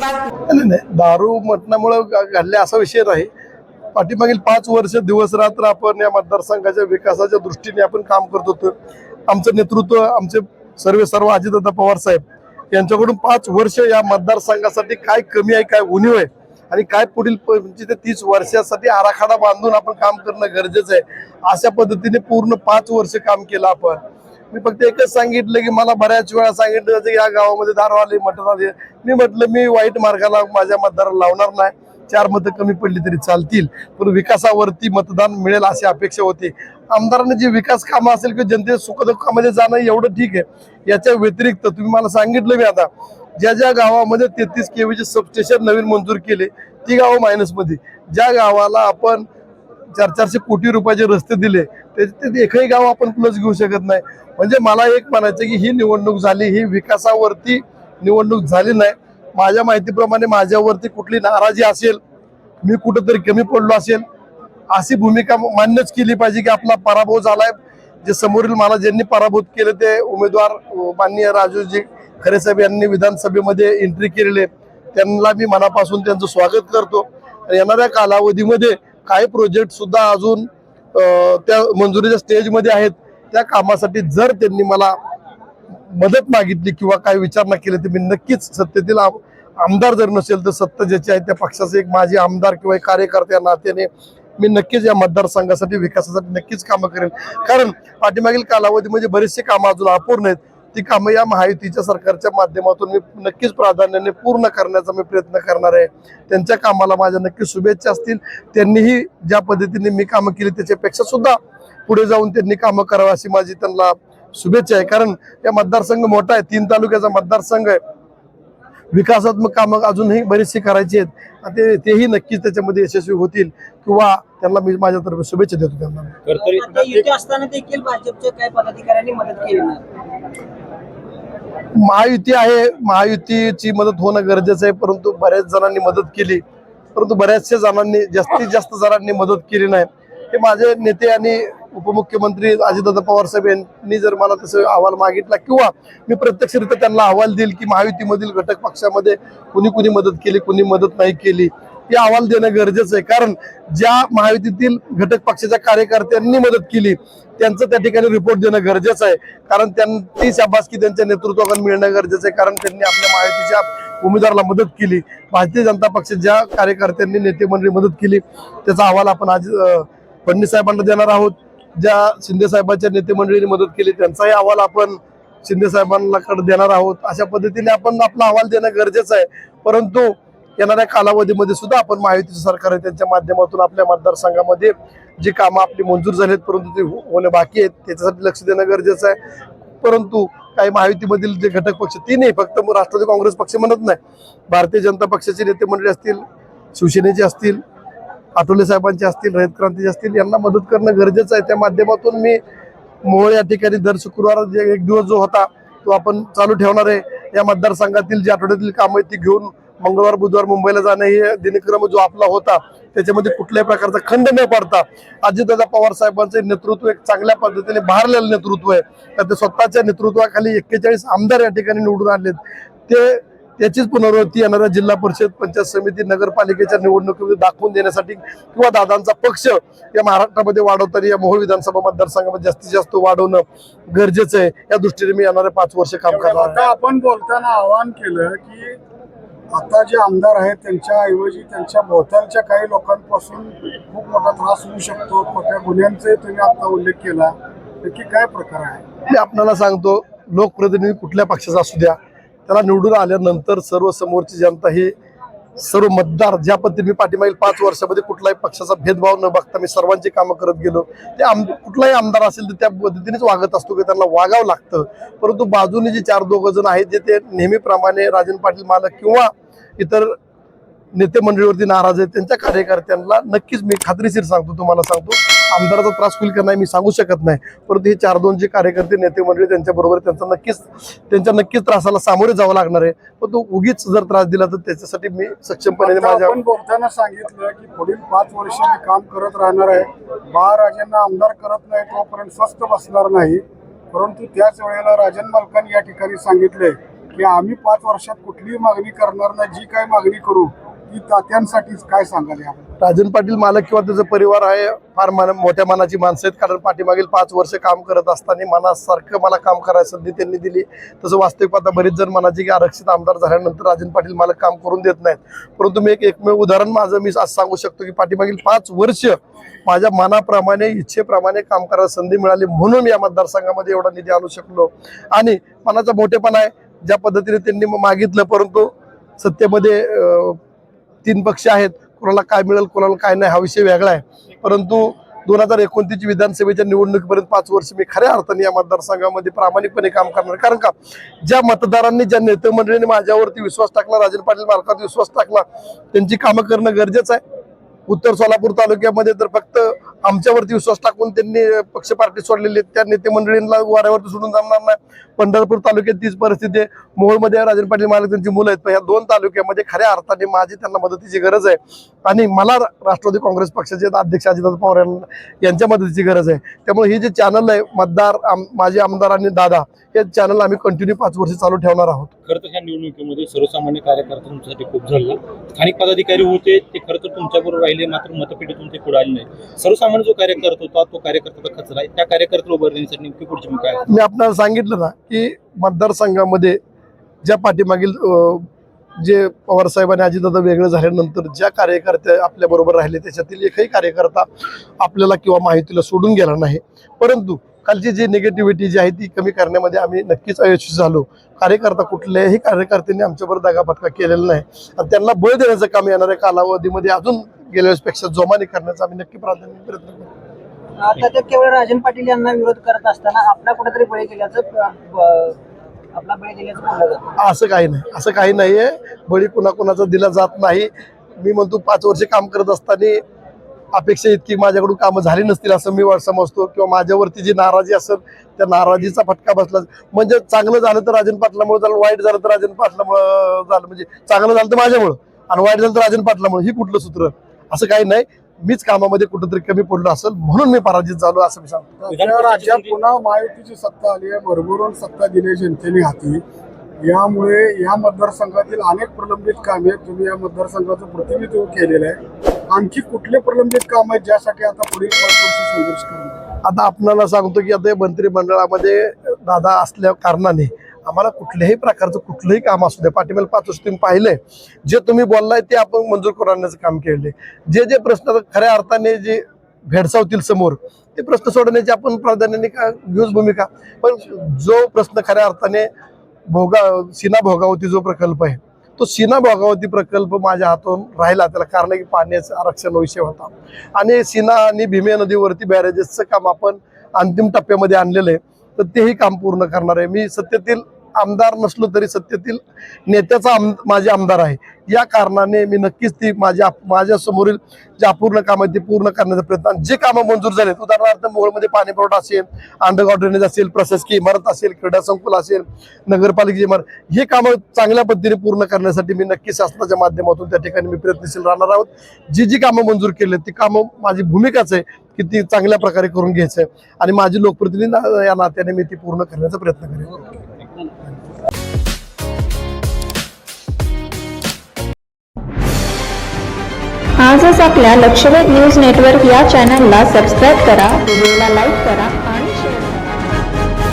नाही दारू म्हटल्यामुळं घडले असा विषय नाही. पाठीमागील पाच वर्ष दिवस रात्र आपण या मतदारसंघाच्या विकासाच्या दृष्टीने आपण काम करत होतो. आमचं नेतृत्व आमचे सर्व सर्व अजितदादा पवार साहेब यांच्याकडून पाच वर्ष या मतदारसंघासाठी काय कमी आहे काय उणीव आहे आणि काय पुढील म्हणजे ते तीस वर्षासाठी आराखडा बांधून आपण काम करणं गरजेचं आहे. अशा पद्धतीने पूर्ण पाच वर्ष काम केलं आपण. मी फक्त एकच सांगितलं की मला बऱ्याच वेळा सांगितलं जातं की या गावामध्ये दारू आले मटण आले मी म्हटलं मी वाईट मार्गाला माझ्या मतदाराला लावणार नाही. चार मतं कमी पडली तरी चालतील. पण विकासावरती मतदान मिळेल अशी अपेक्षा होती. आमदारांनी जी विकास कामं असेल किंवा जनते सुखदुःखामध्ये जाणं एवढं ठीक आहे. याच्या व्यतिरिक्त तुम्ही मला सांगितलं मी आता ज्या ज्या गावामध्ये तेहतीस केवीचे सबस्टेशन नवीन मंजूर केले ती गावं मायनसमध्ये ज्या गावाला आपण चार चारशे कोटी रुपयाचे रस्ते दिले त्याचे ते एकही गाव आपण प्लस घेऊ शकत नाही. म्हणजे मला एक म्हणायचं की ही निवडणूक झाली ही विकासावरती निवडणूक झाली नाही. माझ्या माहितीप्रमाणे माझ्यावरती कुठली नाराजी असेल मी कुठंतरी कमी पडलो असेल अशी भूमिका मान्यच केली पाहिजे की आपला पराभव झालाय. जे समोरील मला ज्यांनी पराभूत केले ते उमेदवार माननीय राजूजी खरेसाहेब यांनी विधानसभेमध्ये एंट्री केलेले त्यांना मी मनापासून त्यांचं स्वागत करतो. येणाऱ्या कालावधीमध्ये काही प्रोजेक्ट सुद्धा अजून त्या मंजुरीच्या स्टेजमध्ये आहेत. त्या कामासाठी जर त्यांनी मला मदत मागितली किंवा काही विचारणा केली तर मी नक्कीच सत्तेतील आम- आमदार जर नसेल तर सत्ता ज्याची आहे त्या पक्षाचे एक माझे आमदार किंवा एक कार्यकर्ते या नात्याने मी नक्कीच या मतदारसंघासाठी विकासासाठी नक्कीच कामं करेल कारण पाठीमागील कालावधीमध्ये बरेचसे कामं अजून अपूर्ण आहेत. ती कामं या महायुतीच्या सरकारच्या माध्यमातून मी नक्कीच प्राधान्याने पूर्ण करण्याचा मी प्रयत्न करणार आहे. त्यांच्या कामाला माझ्या नक्की शुभेच्छा असतील. त्यांनीही ज्या पद्धतीने मी कामं केली त्याच्यापेक्षा सुद्धा पुढे जाऊन त्यांनी कामं करावं अशी माझी त्यांना शुभेच्छा आहे. कारण या मतदारसंघ मोठा आहे. तीन तालुक्याचा मतदारसंघ आहे. विकासात्मक कामं अजूनही बरीचशी करायची आहेत. ते तेही नक्कीच त्याच्यामध्ये यशस्वी होतील किंवा त्यांना मी माझ्यातर्फे शुभेच्छा देतो त्यांना. महायुती आहे. महायुतीची मदत होणं गरजेचं आहे परंतु बऱ्याच जणांनी मदत केली. परंतु बऱ्याचशा जणांनी जास्तीत जास्त जणांनी मदत केली नाही. हे माझे नेते आणि उपमुख्यमंत्री अजितदादा पवार साहेब यांनी जर मला तसं अहवाल मागितला किंवा मी प्रत्यक्षरित्या त्यांना अहवाल देईल की महायुतीमधील घटक पक्षामध्ये कुणी कुणी मदत केली कुणी मदत नाही केली. ते अहवाल देणं गरजेचं आहे. कारण ज्या महायुतीतील घटक पक्षाच्या कार्यकर्त्यांनी मदत केली त्यांचं त्या ठिकाणी रिपोर्ट देणं गरजेचं आहे. कारण त्यांनी शाबासकी त्यांच्या नेतृत्वाकडून मिळणं गरजेचं आहे. कारण त्यांनी आपल्या महायुतीच्या उमेदवाराला मदत केली. भारतीय जनता पक्षाच्या ज्या कार्यकर्त्यांनी नेते मंडळी मदत केली त्याचा अहवाल आपण आज फडणवीस साहेबांना देणार आहोत. ज्या शिंदे साहेबांच्या नेते मंडळीने मदत केली त्यांचाही अहवाल आपण शिंदे साहेबांना देणार आहोत. अशा पद्धतीने आपण आपला अहवाल देणं गरजेचं आहे. परंतु येणाऱ्या कालावधीमध्ये सुद्धा आपण महायुतीचं सरकार आहे त्यांच्या माध्यमातून आपल्या मतदारसंघामध्ये जी कामं आपली मंजूर झाली आहेत परंतु ते हो- होणं होणे बाकी आहेत त्याच्यासाठी लक्ष देणं गरजेचं आहे. परंतु काही महायुतीमधील जे घटक पक्ष ती नाही फक्त राष्ट्रवादी काँग्रेस पक्ष म्हणत नाही. भारतीय जनता पक्षाचे नेते मंडळी असतील शिवसेनेचे असतील आठवले साहेबांचे असतील रयत क्रांतीचे असतील यांना मदत करणं गरजेचं आहे. त्या माध्यमातून मी मोहोळ या ठिकाणी दर शुक्रवार जे एक दिवस जो होता तो आपण चालू ठेवणार आहे. या मतदारसंघातील जी आठवड्यातील कामं आहेत ती घेऊन मंगळवार बुधवार मुंबईला जाणं हे दिनक्रम जो आपला होता त्याच्यामध्ये कुठल्याही प्रकारचा खंड न पडता अजितदादा पवार साहेबांचे नेतृत्व एक चांगल्या पद्धतीने भारलेलं नेतृत्व आहे. तर ते स्वतःच्या नेतृत्वाखाली एक्केचाळीस आमदार या ठिकाणी निवडून आणलेत. ते त्याचीच पुनरावृत्ती येणाऱ्या जिल्हा परिषद पंचायत समिती नगरपालिकेच्या निवडणुकीमध्ये दाखवून देण्यासाठी किंवा दादांचा पक्ष या महाराष्ट्रामध्ये वाढवताना या मोहोळ विधानसभा मतदारसंघामध्ये जास्तीत जास्त वाढवणं गरजेचं आहे. या दृष्टीने मी येणारे पाच वर्ष काम करणार आता आपण बोलताना आवाहन केलं की आता जे आमदार आहेत त्यांच्या ऐवजी त्यांच्या भोवतालच्या काही लोकांपासून खूप मोठा त्रास होऊ शकतो. मोठ्या गुन्ह्यांचे तुम्ही आता उल्लेख केला. नक्की काय प्रकार आहे? मी आपल्याला सांगतो लोकप्रतिनिधी कुठल्या पक्षाचा असू द्या त्याला निवडून आल्यानंतर सर्व समोरची जनता ही सर्व मतदार ज्या पद्धतीने पाठीमागील पाच वर्षामध्ये कुठलाही पक्षाचा भेदभाव न बघता मी सर्वांची कामं करत गेलो. ते आम कुठलाही आमदार असेल तर त्या पद्धतीनेच वागत असतो की त्यांना वागावं लागतं. परंतु बाजूने जे चार दोघं जण आहेत जे ते नेहमीप्रमाणे राजन पाटील मालक किंवा इतर नेते मंडळीवरती नाराज आहेत त्यांच्या कार्यकर्त्यांना नक्कीच मी खात्रीशीर सांगतो तुम्हाला सांगतो. आमदाराचा त्रास होईल का नाही मी सांगू शकत नाही. परंतु हे चार दोन जे कार्यकर्ते नेते मंडळी त्यांच्या बरोबर त्यांचा नक्कीच त्यांच्या नक्कीच त्रासाला सामोरे जावं लागणार आहे. पण तो उगीच जर त्रास दिला तर त्याच्यासाठी मी सक्षमपणे माझ्या बोलताना सांगितलं की पुढील पाच वर्ष मी काम करत राहणार आहे. बाळराजांना आमदार करत नाही तोपर्यंत स्वस्त बसणार नाही. परंतु त्याच वेळेला राजन मालकांनी या ठिकाणी सांगितले की आम्ही पाच वर्षात कुठलीही मागणी करणार नाही. जी काय मागणी करू तात्यांसाठीच काय सांगाल याबद्दल राजन पाटील मालक किंवा त्याचा परिवार आहे फार मान मोठ्या मनाची माणसं आहेत. कारण पाठीमागील पाच वर्ष काम करत असताना मनासारखं मला काम करायला संधी त्यांनी दिली. तसं वास्तविक आता बरेच जण म्हणायचे की आरक्षित आमदार झाल्यानंतर राजन पाटील मालक काम करून देत नाहीत. परंतु मी एक एकमेव उदाहरण माझं मी आज सांगू शकतो की पाठीमागील पाच वर्ष माझ्या मनाप्रमाणे इच्छेप्रमाणे काम करायला संधी मिळाली म्हणून या मतदारसंघामध्ये एवढा निधी आणू शकलो. आणि मनाचा मोठेपणा आहे ज्या पद्धतीने त्यांनी मागितलं परंतु सत्तेमध्ये तीन पक्ष आहेत. कोणाला काय मिळेल कोणाला काय नाही हा विषय वेगळा आहे. परंतु दोन हजार एकोणतीस विधानसभेच्या निवडणुकीपर्यंत पाच वर्ष मी खऱ्या अर्थाने या मतदारसंघामध्ये प्रामाणिकपणे काम करणार कारण का? ज्या मतदारांनी ज्या नेते मंडळींनी माझ्यावरती विश्वास टाकला राजन पाटील मालकावरती विश्वास टाकला त्यांची कामं करणं गरजेचं आहे. उत्तर सोलापूर तालुक्यामध्ये तर फक्त आमच्यावरती विश्वास टाकून त्यांनी पक्ष पार्टी सोडलेली आहेत. त्या नेते मंडळींना वाऱ्यावरती सोडून जमणार नाही. पंढरपूर तालुक्यात तीच परिस्थिती आहे. मोहोळमध्ये राजन पाटील मालक त्यांची मुलं आहेत. पण ह्या दोन तालुक्यामध्ये खऱ्या अर्थाने माझी त्यांना मदतीची गरज आहे. आणि मला राष्ट्रवादी काँग्रेस पक्षाचे अध्यक्ष अजितदादा पवार यांच्या मदतीची गरज आहे. त्यामुळे हे जे चॅनल आहे मतदार आम- माझे आमदार आणि दादा हे चॅनल आम्ही कंटिन्यू पाच वर्ष चालू ठेवणार आहोत. खरं तर ह्या निवडणुकीमध्ये सर्वसामान्य कार्यकर्ता तुमच्यासाठी खूप झाला. स्थानिक पदाधिकारी होते ते खरं तर तुमच्याबरोबर राहिले म्हणजे मात्र मतपेटीतून ते पुढे आले नाही. सर्वसामान्य जो कार्यकर्ता होता तो कार्यकर्त्याचा कचरा आहे. त्या कार्यकर्त्याला राहण्यासाठी नेमकी पुढची भूमिका आहे. मी आपल्याला सांगितलं ना की मतदारसंघामध्ये ज्या पाठीमागील जे पवार साहेबांनी अजितदादा वेगळं झाल्यानंतर ज्या कार्यकर्ते आपल्या बरोबर राहिले त्याच्यातील एकही कार्यकर्ता आपल्याला किंवा माहितीला सोडून गेला नाही. परंतु कालची जी निगेटिव्हिटी जी आहे ती कमी करण्यामध्ये आम्ही नक्कीच अयशस्वी झालो. कार्यकर्ता कुठल्याही कार्यकर्त्यांनी आमच्याबरोबर दगाफटका केलेला नाही. आणि त्यांना बळ देण्याचं काम येणाऱ्या कालावधीमध्ये अजून गेल्या वेळेसपेक्षा जोमाने करण्याचा आम्ही नक्की प्राधान्य प्रयत्न करू. आता ते केवळ राजन पाटील यांना विरोध करत असताना आपला कुठेतरी बळी गेल्याचं अ, ब- आपला बळी गेल्याचं बोललं जातं. असं काही नाही. असं काही नाहीये. बळी कुणा कुणाचा दिला जात नाही. मी म्हणतो पाच वर्ष काम करत असताना अपेक्षा इतकी माझ्याकडून कामं झाली नसतील असं मी समजतो. किंवा माझ्यावरती जी नाराजी असेल त्या नाराजीचा फटका बसला. म्हणजे चांगलं झालं तर राजन पाटलामुळे झालं वाईट झालं तर राजन पाटलामुळे झालं. म्हणजे चांगलं झालं तर माझ्यामुळं आणि वाईट झालं तर राजन पाटलामुळे. ही कुठलं सूत्र? असं काही नाही. मीच कामामध्ये कुठंतरी कमी पडलो असेल म्हणून मी पराजित झालो असं मी सांगतो. राज्यात पुन्हा महायुतीची सत्ता आली आहे भरभरून सत्ता दिली जनतेने हाती. यामुळे या मतदारसंघातील अनेक प्रलंबित कामे तुम्ही या मतदारसंघाचं प्रतिनिधित्व केलेलं आहे. आणखी कुठले प्रलंबित काम आहेत ज्यासाठी आता पुढील संघर्ष आता आपणाला सांगतो की आता मंत्रिमंडळामध्ये दादा असल्या कारणाने आम्हाला कुठल्याही प्रकारचं कुठलंही काम असू द्या पाठीमागे पाच वर्ष तुम्ही पाहिलंय जे तुम्ही बोललाय ते आपण मंजूर करून आणण्याचं काम केले जे जे प्रश्न खऱ्या अर्थाने जे भेडसावतील समोर ते प्रश्न सोडवण्याची आपण प्राधान्याने का घेऊच भूमिका. पण जो प्रश्न खऱ्या अर्थाने भोगा सीना भोगावती जो प्रकल्प आहे तो सीना भोगावती प्रकल्प माझ्या हातून राहिला. त्याला कारण आहे की पाण्याचं आरक्षण विषय होता. आणि सीना आणि भीमे नदीवरती बॅरेजेसचं काम आपण अंतिम टप्प्यामध्ये आणलेलं आहे. तर तेही काम पूर्ण करणार आहे. मी सत्तेतील आमदार नसलो तरी सत्तेतील नेत्याचा आम माझे आमदार आहे. या कारणाने मी नक्कीच ती माझ्या माझ्या समोरील जे अपूर्ण काम आहेत ते पूर्ण करण्याचा प्रयत्न जे कामं मंजूर झालेत उदाहरणार्थ मोहोळमध्ये पाणी पुरवठा असेल अंडरग्राऊंड ड्रेनेज असेल प्रशासकीय इमारत असेल क्रीडा संकुल असेल नगरपालिकेची इमारत हे कामं चांगल्या पद्धतीने पूर्ण करण्यासाठी मी नक्की शासनाच्या माध्यमातून त्या ठिकाणी मी प्रयत्नशील राहणार आहोत. जी जी कामं मंजूर केली ती कामं माझी भूमिकाच आहे. किती चांगल्या प्रकारे करून घ्यायचं आहे आणि माझी लोकप्रतिनिधी या नात्याने मी ती पूर्ण करण्याचा प्रयत्न करेन. आजच आपल्या लक्षवेध न्यूज नेटवर्क या चॅनलला सबस्क्राईब करा व्हिडिओला लाईक करा.